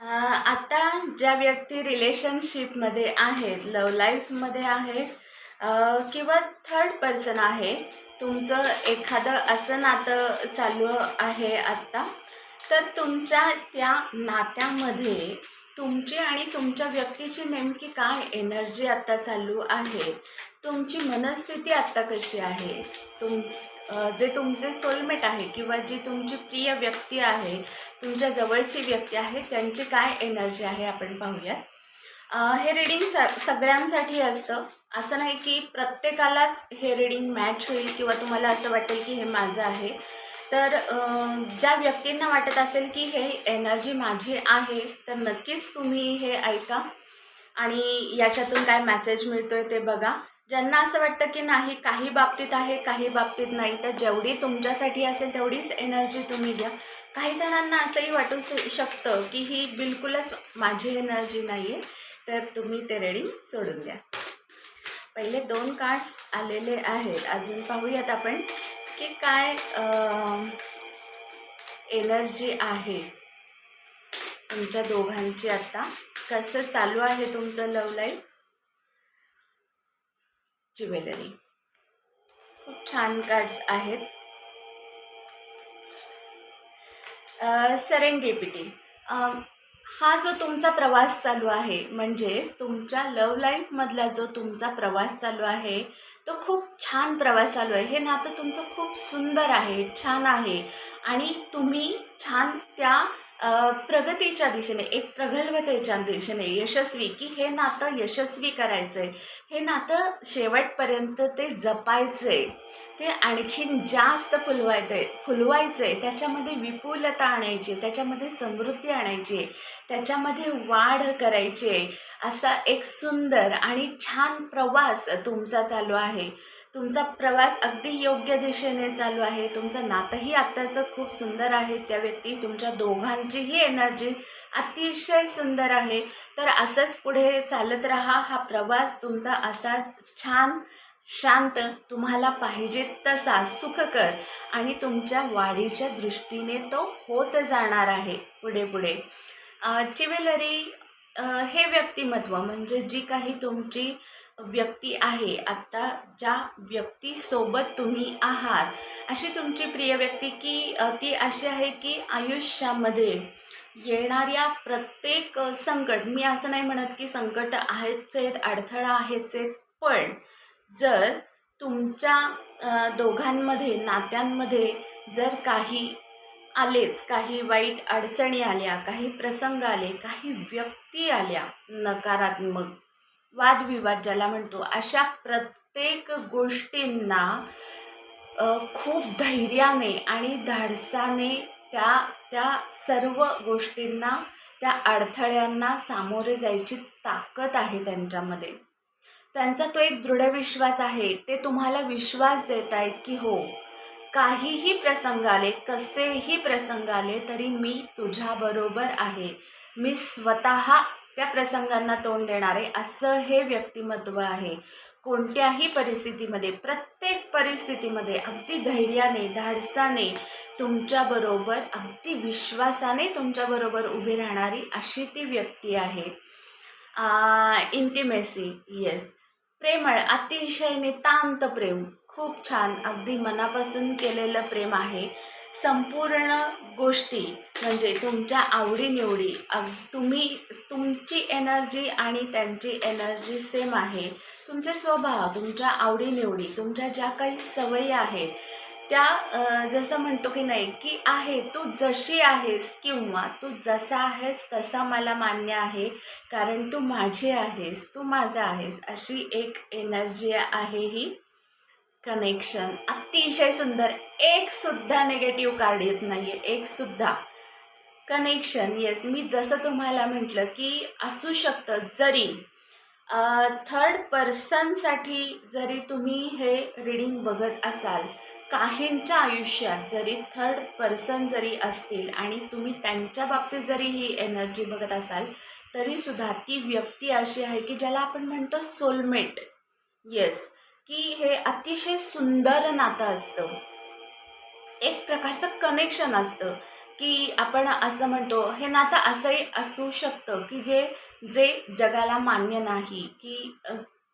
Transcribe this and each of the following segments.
आता ज्या व्यक्ती रिलेशनशिपमध्ये आहेत लव लाईफमध्ये आहेत किंवा थर्ड पर्सन आहे तुमचं एखादं असं नातं चालू आहे आत्ता तर तुमच्या त्या नात्यामध्ये तुमची आणि तुमच्या व्यक्तीची नेमकी काय एनर्जी आत्ता चालू आहे? तुमची मनस्थिती आत्ता कशी आहे? तुम जे तुमचे सोलमेट आहे किंवा जी तुमची प्रिय व्यक्ती आहे तुमच्या जवळची व्यक्ती आहे त्यांची काय एनर्जी आहे आपण पाहूयात. हे रिडिंग स सगळ्यांसाठी असतं. असं नाही की प्रत्येकालाच हे रिडिंग मॅच होईल किंवा तुम्हाला असं वाटेल की हे माझं आहे. तर ज्या व्यक्तींना वाटत असेल की हे एनर्जी माझी आहे तर नक्कीच तुम्ही हे ऐका. आणि याच्यातून काय मेसेज आहे ते बघा. ज्यांना असं वाटतं की नाही काही बाबतीत आहे काही बाबतीत नाही तर जेवढी तुमच्यासाठी असेल तेवढीच एनर्जी तुम्ही द्या काही जणांना असंही वाटू शकतं की ही बिलकुलच माझी एनर्जी नाही आहे तर तुम्ही ते रेडिंग सोडून द्या. पहिले दोन कार्ड्स आलेले आहेत. अजून पाहूयात आपण की काय एनर्जी आहे. तुमच्या दोघांची आत्ता कसं चालू आहे तुमचं लव लाईफ ज्वेलरी. खूप छान कार्ड्स आहेत. सरेंडिपिटी हा जो तुमचा प्रवास चालू आहे म्हणजेच तुमच्या लव लाईफमधला जो तुमचा प्रवास चालू आहे तो खूप छान प्रवास चालू आहे. हे नातं तुमचं खूप सुंदर आहे छान आहे. आणि तुम्ही छान त्या प्रगतीच्या दिशेने एक प्रगल्भतेच्या दिशेने यशस्वी की हे नातं यशस्वी करायचं आहे हे नातं शेवटपर्यंत ते जपायचं आहे ते आणखीन जास्त फुलवायचं आहे फुलवायचं आहे त्याच्यामध्ये विपुलता आणायची आहे त्याच्यामध्ये समृद्धी आणायची आहे त्याच्यामध्ये वाढ करायची. आहे असा एक सुंदर आणि छान प्रवास तुमचा चालू आहे. तुमचा प्रवास अगदी योग्य दिशेने चालू आहे. तुमचं नातंही आत्ताचं खूप सुंदर आहे. त्या व्यक्ती तुमच्या दोघां म्हणजे दोघांचीही एनर्जी अतिशय सुंदर आहे. तर असंच पुढे चालत राहा. हा प्रवास तुमचा असाच छान शांत तुम्हाला पाहिजे तसा सुखकर आणि तुमच्या वाढीच्या दृष्टीने तो होत जाणार आहे. पुढे पुढे. चिवेलरी हे व्यक्तिमत्व म्हणजे जी काही तुमची व्यक्ती आहे आत्ता ज्या व्यक्तीसोबत तुम्ही आहात अशी तुमची प्रिय व्यक्ती की ती अशी आहे की आयुष्यामध्ये येणाऱ्या प्रत्येक संकट मी असं नाही म्हणत की संकट आहेच आहेत अडथळा आहेच आहेत पण जर तुमच्या दोघांमध्ये नात्यांमध्ये जर काही आलेच काही वाईट अडचणी आल्या काही प्रसंग आले काही व्यक्ती आल्या नकारात्मक. वादविवाद ज्याला म्हणतो अशा प्रत्येक गोष्टींना खूप धैर्याने आणि धाडसाने त्या त्या सर्व गोष्टींना त्या अडथळ्यांना सामोरे जायची ताकद आहे त्यांच्यामध्ये. त्यांचा तो एक दृढ विश्वास आहे. ते तुम्हाला विश्वास देत आहेत की हो काहीही प्रसंग आले कसेही प्रसंग आले तरी मी तुझ्याबरोबर आहे. मी स्वतः त्या प्रसंगांना तोंड देणारे असं हे व्यक्तिमत्व आहे. कोणत्याही परिस्थितीमध्ये प्रत्येक परिस्थितीमध्ये अगदी धैर्याने धाडसाने तुमच्याबरोबर अगदी विश्वासाने तुमच्याबरोबर उभी राहणारी अशी ती व्यक्ती आहे. इंटिमेसी येस प्रेमळ अतिशय नितांत प्रेम. खूप छान अगदी मनापासून केलेलं प्रेम आहे. संपूर्ण गोष्टी म्हणजे तुमच्या आवडीनिवडी अग तुम्ही तुमची एनर्जी आणि त्यांची एनर्जी सेम आहे. तुमचे स्वभाव तुमच्या आवडीनिवडी तुमच्या ज्या काही सवयी आहेत त्या जसं म्हणतो की नाही की आहे तू जशी आहेस किंवा तू जसा आहेस तसा मला मान्य आहे. कारण तू माझी आहेस तू माझा आहेस अशी एक एनर्जी आहे ही. कनेक्शन अतिशय सुंदर. एक सुद्धा निगेटिव्ह कार्ड येत नाही आहे एक सुद्धा. कनेक्शन येस मी जसं तुम्हाला म्हटलं की असू शकतं जरी थर्ड पर्सनसाठी जरी तुम्ही हे रीडिंग बघत असाल काहींच्या आयुष्यात जरी थर्ड पर्सन जरी असतील आणि तुम्ही त्यांच्या बाबतीत जरी ही एनर्जी बघत असाल तरीसुद्धा ती व्यक्ती अशी आहे की ज्याला आपण म्हणतो सोलमेट येस की हे अतिशय सुंदर नातं असतं. एक प्रकारचं कनेक्शन असतं की आपण असं म्हणतो हे नातं असंही असू शकतं की जे जे जगाला मान्य नाही की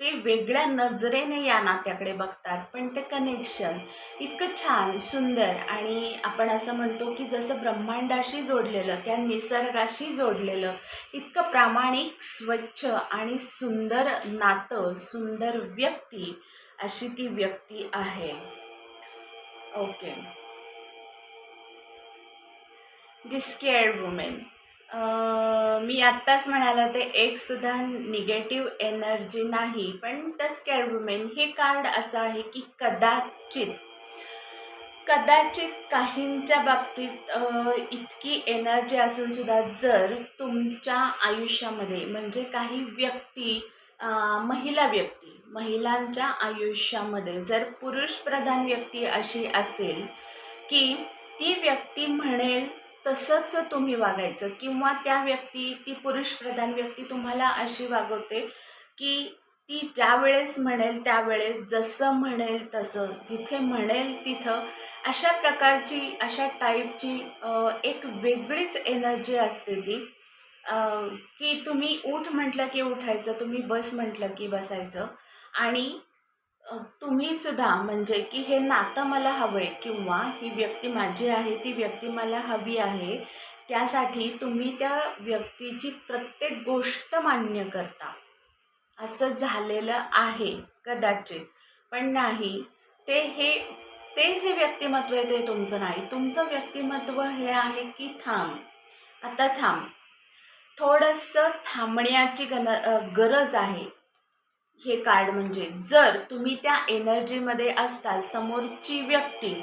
ते वेगळ्या नजरेने या नात्याकडे बघतात. पण ते कनेक्शन इतकं छान सुंदर आणि आपण असं म्हणतो की जसं ब्रह्मांडाशी जोडलेलं त्या निसर्गाशी जोडलेलं इतकं प्रामाणिक स्वच्छ आणि सुंदर नातं सुंदर व्यक्ती अशी ती व्यक्ती आहे. ओके दी स्केअर्ड वुमेन मी आत्ताच म्हणाले ते एक सुद्धा निगेटिव्ह एनर्जी नाही. पण द स्केअर्ड वुमेन हे कार्ड असं आहे की कदाचित कदाचित काहींच्या बाबतीत इतकी एनर्जी असून सुद्धा जर तुमच्या आयुष्यामध्ये म्हणजे काही व्यक्ती महिला व्यक्ती महिलांच्या आयुष्यामध्ये जर पुरुष प्रधान व्यक्ती अशी असेल की ती व्यक्ती म्हणेल तसंच तुम्ही वागायचं. किंवा त्या व्यक्ती ती पुरुषप्रधान व्यक्ती तुम्हाला अशी वागवते की ती ज्या वेळेस म्हणेल त्यावेळेस जसं म्हणेल तसं जिथे म्हणेल तिथं अशा प्रकारची अशा टाईपची एक वेगळीच एनर्जी असते ती. की तुम्ही उठ म्हटलं की उठायचं तुम्ही बस म्हटलं की बसायचं. आणि तुम्ही सुद्धा म्हणजे की हे नातं मला हवं आहे किंवा ही व्यक्ती माझी आहे ती व्यक्ती मला हवी आहे त्यासाठी तुम्ही त्या व्यक्तीची प्रत्येक गोष्ट मान्य करता. असं झालेलं आहे कदाचित. पण नाही ते हे ते जे व्यक्तिमत्व आहे ते तुमचं नाही. तुमचं व्यक्तिमत्व हे आहे की थांब. आता थांब. थोडंसं थांबण्याची गन गरज आहे. हे कार्ड म्हणजे जर तुम्ही त्या एनर्जीमध्ये असताल समोरची व्यक्ती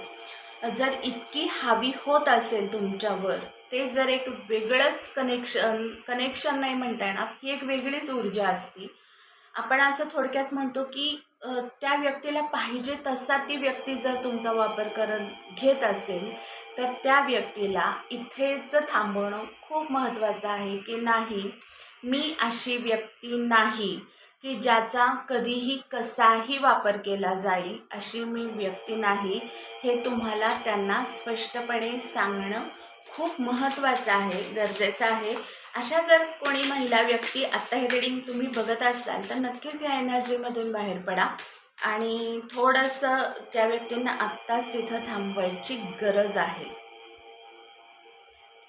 जर इतकी हावी होत असेल तुमच्यावर ते जर एक वेगळंच कनेक्शन कनेक्शन नाही म्हणता येणार ही एक वेगळीच ऊर्जा असती. आपण असं थोडक्यात म्हणतो की त्या व्यक्तीला पाहिजे तसा ती व्यक्ती जर तुमचा वापर करत घेत असेल तर त्या व्यक्तीला इथेच थांबवणं खूप महत्त्वाचं आहे की नाही मी अशी व्यक्ती नाही. की ज्याचा कधीही कसाही वापर केला जाईल अशी मी व्यक्ती नाही हे तुम्हाला त्यांना स्पष्टपणे सांगणं खूप महत्त्वाचं आहे गरजेचं आहे. अशा जर कोणी महिला व्यक्ती आत्ता हे रिडिंग तुम्ही बघत असाल तर नक्कीच या एनर्जीमधून बाहेर पडा. आणि थोडंसं त्या व्यक्तींना आत्ताच तिथं थांबवायची गरज आहे.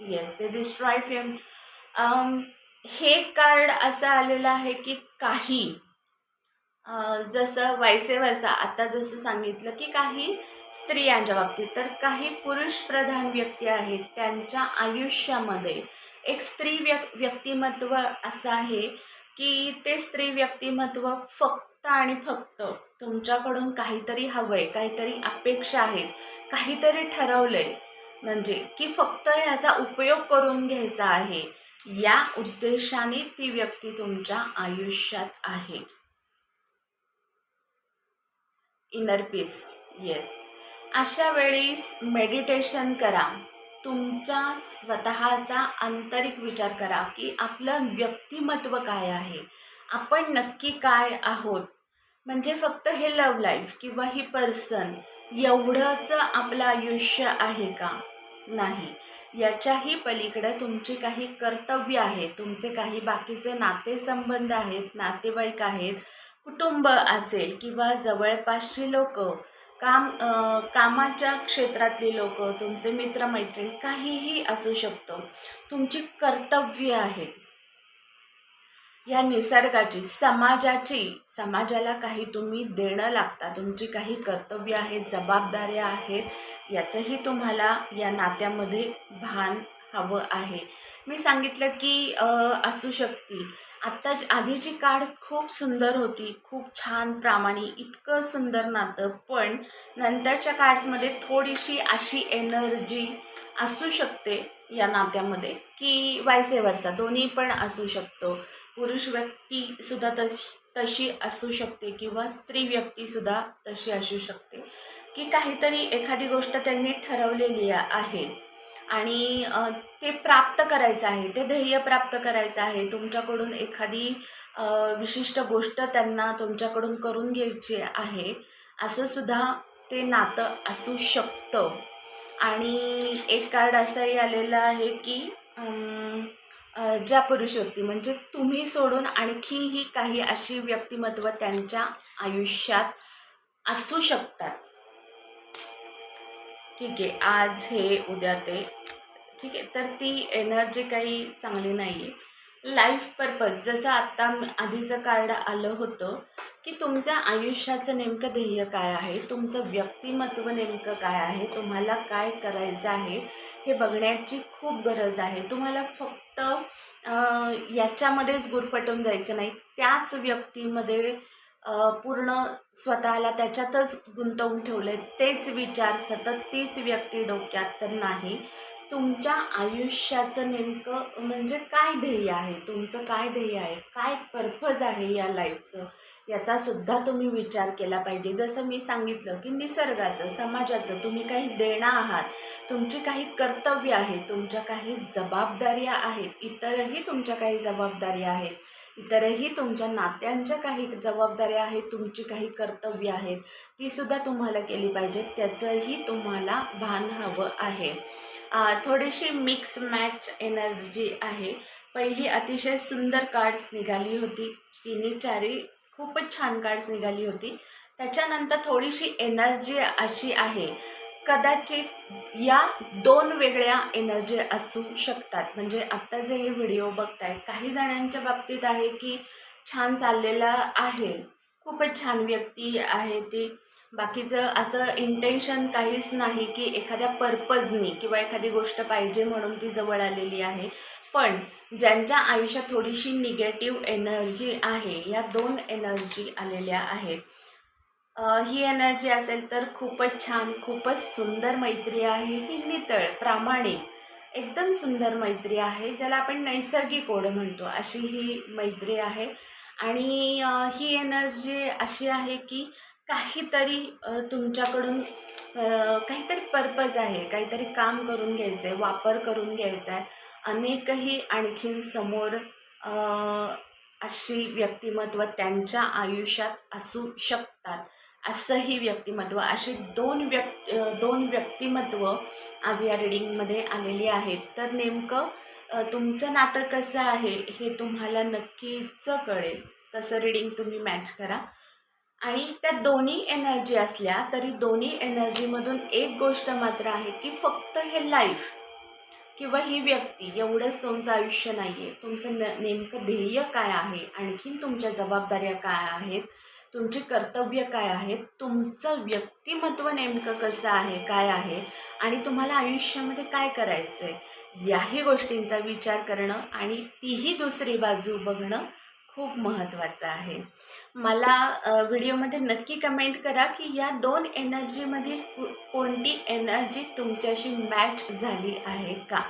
येस ते डिस्ट्रॉय फेम हे कार्ड असं आलेलं आहे की काही जसं वायसेवरचा आता जसं सांगितलं की काही स्त्रियांच्या बाबतीत तर काही पुरुष प्रधान व्यक्ती आहेत त्यांच्या आयुष्यामध्ये. एक स्त्री व्यक् व्यक्तिमत्व असं आहे की ते स्त्री व्यक्तिमत्व फक्त आणि फक्त तुमच्याकडून काहीतरी हवं आहे काहीतरी अपेक्षा आहेत काहीतरी ठरवलं आहे म्हणजे की फक्त ह्याचा उपयोग करून घ्यायचा आहे. या उद्देशाने ती व्यक्ती तुमच्या आयुष्यात आहे. इनर पीस येस अशा वेळेस मेडिटेशन करा. तुमच्या स्वतःचा आंतरिक विचार करा की आपलं व्यक्तिमत्व काय आहे? आपण नक्की काय आहोत? म्हणजे फक्त हे लव लाईफ किंवा ही पर्सन एवढंच आपलं आयुष्य आहे का? नाही. याच्याही पलीकडे तुमची काही कर्तव्य आहेत तुमचे काही बाकीचे नातेसंबंध आहेत नातेवाईक आहेत कुटुंब असेल किंवा जवळपासची लोक काम कामाच्या क्षेत्रातली लोक तुमचे मित्रमैत्रिणी काहीही असू शकतं. तुमची कर्तव्य आहेत या निसर्गाची समाजाची समाजाला काही तुम्ही देणं लागता तुमची काही कर्तव्य आहेत जबाबदाऱ्या आहेत याचंही तुम्हाला या नात्यामध्ये भान हवं आहे. मी सांगितलं की असू शकते. आत्ता आधीची काळ खूप सुंदर होती खूप छान प्रामाणिक इतकं सुंदर नातं पण नंतरच्या कार्ड्समध्ये थोडीशी अशी एनर्जी असू शकते या नात्यामध्ये की वायसेवरचा दोन्ही पण असू शकतो. पुरुष व्यक्तीसुद्धा तश तशी असू शकते किंवा स्त्री व्यक्तीसुद्धा तशी असू शकते. की काहीतरी एखादी गोष्ट त्यांनी ठरवलेली आहे आणि ते प्राप्त करायचं आहे ते ध्येय प्राप्त करायचं आहे. तुमच्याकडून एखादी विशिष्ट गोष्ट त्यांना तुमच्याकडून करून घ्यायची आहे असं सुद्धा ते नातं असू शकतं. आणि एक कार्ड असंही आलेलं आहे की ज्या पुरुष व्यक्ती म्हणजे तुम्ही सोडून आणखीही काही अशी व्यक्तिमत्व त्यांच्या आयुष्यात असू शकतात. ठीक आहे आज हे उद्या ते. ठीक आहे तर ती एनर्जी काही चांगली नाही आहे लाईफ पर्पज जसं आत्ता आधीचं कार्ड आलं होतं की तुमच्या आयुष्याचं नेमकं ध्येय काय आहे? तुमचं व्यक्तिमत्व नेमकं काय आहे? तुम्हाला काय करायचं आहे? हे बघण्याची खूप गरज आहे. तुम्हाला फक्त याच्यामध्येच गुरफटून जायचं नाही. त्याच व्यक्तीमध्ये पूर्ण स्वतःला त्याच्यातच गुंतवून ठेवले तेच विचार सतत तीच व्यक्ती डोक्यात तर नाही. तुमच्या आयुष्याचं नेमकं म्हणजे काय ध्येय आहे? तुमचं काय ध्येय आहे? काय पर्पज आहे या लाईफचं याचा सुद्धा तुम्ही विचार केला पाहिजे. जसं मी सांगितलं की निसर्गाचं समाजाचं तुम्ही काही देणं आहात तुमची काही कर्तव्य आहे तुमच्या काही जबाबदाऱ्या आहेत इतरही तुमच्या काही जबाबदाऱ्या आहेत. इतरही तुमच्या नात्यांच्या काही जबाबदाऱ्या आहेत तुमची काही कर्तव्य आहेत ती सुद्धा तुम्हाला केली पाहिजेत. त्याचंही तुम्हाला भान हवं आहे. थोडीशी मिक्स मॅच एनर्जी आहे. पहिली अतिशय सुंदर कार्ड्स निघाली होती. तिन्ही चारी खूपच छान कार्ड्स निघाली होती. त्याच्यानंतर थोडीशी एनर्जी अशी आहे. कदाचित या दोन वेगळ्या एनर्जी असू शकतात. म्हणजे आत्ता जे हे व्हिडिओ बघताय काही जणांच्या बाबतीत आहे की छान चाललेलं आहे. खूपच छान व्यक्ती आहे ती. बाकीचं असं इंटेन्शन काहीच नाही की एखाद्या पर्पजनी किंवा एखादी गोष्ट पाहिजे म्हणून ती जवळ आलेली आहे. पण ज्यांच्या आयुष्यात थोडीशी निगेटिव्ह एनर्जी आहे या दोन एनर्जी आलेल्या आहेत. ही एनर्जी असेल तर खूपच छान खूपच सुंदर मैत्री आहे. ही नितळ प्रामाणिक एकदम सुंदर मैत्री आहे ज्याला आपण नैसर्गिक ओढ म्हणतो. अशी ही मैत्री आहे. आणि ही एनर्जी अशी आहे की काहीतरी तुमच्याकडून काहीतरी पर्पज आहे. काहीतरी काम करून घ्यायचं आहे वापर करून घ्यायचा आहे अनेकही आणखीन समोर अशी व्यक्तिमत्व त्यांच्या आयुष्यात असू शकतात. असंही व्यक्तिमत्व अशी दोन व्यक् दोन व्यक्तिमत्व आज या रिडिंगमध्ये आलेली आहेत. तर नेमकं तुमचं नातं कसं आहे हे तुम्हाला नक्कीच कळेल. तसं रिडिंग तुम्ही मॅच करा. आणि त्या दोन्ही एनर्जी असल्या तरी दोन्ही एनर्जीमधून एक गोष्ट मात्र आहे की फक्त हे लाईफ किंवा ही व्यक्ती एवढंच तुमचं आयुष्य नाही आहे तुमचं न नेमकं ध्येय काय आहे? आणखीन तुमच्या जबाबदाऱ्या काय आहेत? तुमची कर्तव्य काय आहेत? तुमचं व्यक्तिमत्व नेमकं कसं आहे? काय आहे? आणि तुम्हाला आयुष्यामध्ये काय करायचं आहे याही गोष्टींचा विचार करणं आणि तीही दुसरी बाजू बघणं खूप महत्त्वाचं आहे. मला व्हिडिओमध्ये नक्की कमेंट करा की या दोन एनर्जीमधील कोणती एनर्जी तुमच्याशी मॅच झाली आहे का?